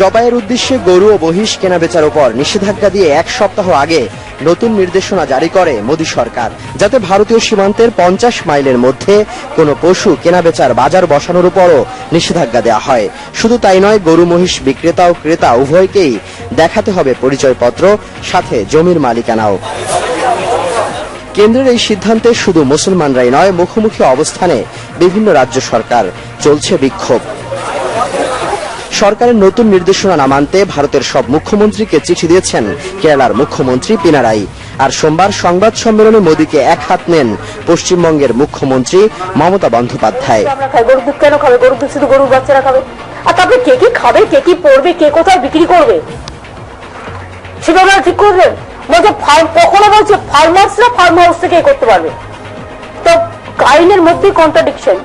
জবাইয়ের উদ্দেশ্যে গরু ও মহিষ কেনাবেচার উপর নিষেধাজ্ঞা দিয়ে এক সপ্তাহ আগে নতুন নির্দেশনা জারি করে মোদী সরকার, যাতে ভারতীয় সীমান্তের পঞ্চাশ মাইলের মধ্যে কোনো পশু কেনাবেচার বাজার বসানোর উপরও নিষেধাজ্ঞা দেওয়া হয়। শুধু তাই নয়, গরু, মহিষ বিক্রেতা ও ক্রেতা উভয়কেই দেখাতে হবে পরিচয়পত্র, সাথে জমির মালিকানাও। কেন্দ্রের এই সিদ্ধান্তে শুধু মুসলমানরাই নয়, মুখোমুখি অবস্থানে বিভিন্ন রাজ্য সরকার চলছে বিক্ষোভ। সরকারের নতুন নির্দেশনা না মানতে ভারতের সব মুখ্যমন্ত্রীকে চিঠি দিয়েছেন কেরালার মুখ্যমন্ত্রী পিনারাই। আর সোমবার সংবাদ সম্মেলনে মোদীকে এক হাত নেন পশ্চিমবঙ্গের মুখ্যমন্ত্রী মমতা বন্দ্যোপাধ্যায়। আর তারপরে কে কি খাবে, কে কি পড়বে, কে কোথায় বিক্রি করবে? সেটা ঠিক করবেন বলছে ফার্ম কখনো বলছে ফার্মার্সরা ফার্ম হাউস থেকে করতে পারবে। তো আইনের মধ্যেই কন্ট্রাডিকশন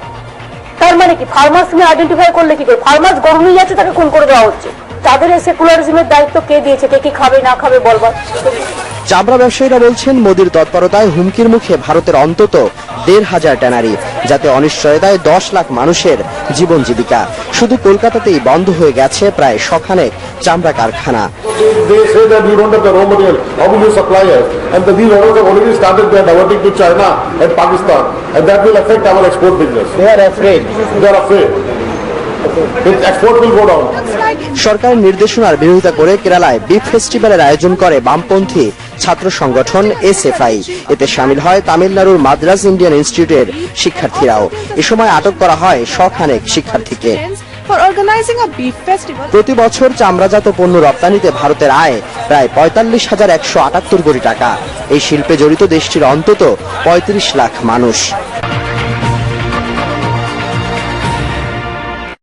তার মানে কি? ফার্মার্স নিয়ে আইডেন্টিফাই করলে কি করে? ফার্মাস গরু আছে, তাকে খুন করে দেওয়া হচ্ছে। তাদের সেকুলারিজমের দায়িত্ব কে দিয়েছে? কে কি খাবে, না খাবে বলবার? চামড়া ব্যবসায়ীরা বলছেন, মোদীর তৎপরতায় হুমকির মুখে ভারতের অন্তত দেড় হাজার ট্যানারি, যাতে অনিশ্চয়তায় দশ লাখ মানুষের জীবন জীবিকা। শুধু কলকাতাতেই বন্ধ হয়ে গেছে প্রায় সখানে চামড়া কারখানা। পাকিস্তান সরকারের নির্দেশনার বিরোধিতা করে কেরালায় বিফ ফেস্টিভ্যালের আয়োজন করে বামপন্থী ছাত্র সংগঠন এসএফআই। এতে সামিল হয় তামিলনাড়ুর মাদ্রাজ ইন্ডিয়ান ইনস্টিটিউটের শিক্ষার্থীরাও। এ সময় আটক করা হয় শখানেক শিক্ষার্থীকে. প্রতি বছর চামড়াজাত পণ্য রপ্তানিতে ভারতের আয় প্রায় পঁয়তাল্লিশ হাজার একশো আটাত্তর কোটি টাকা। এই শিল্পে জড়িত দেশটির অন্তত পঁয়ত্রিশ লাখ মানুষ।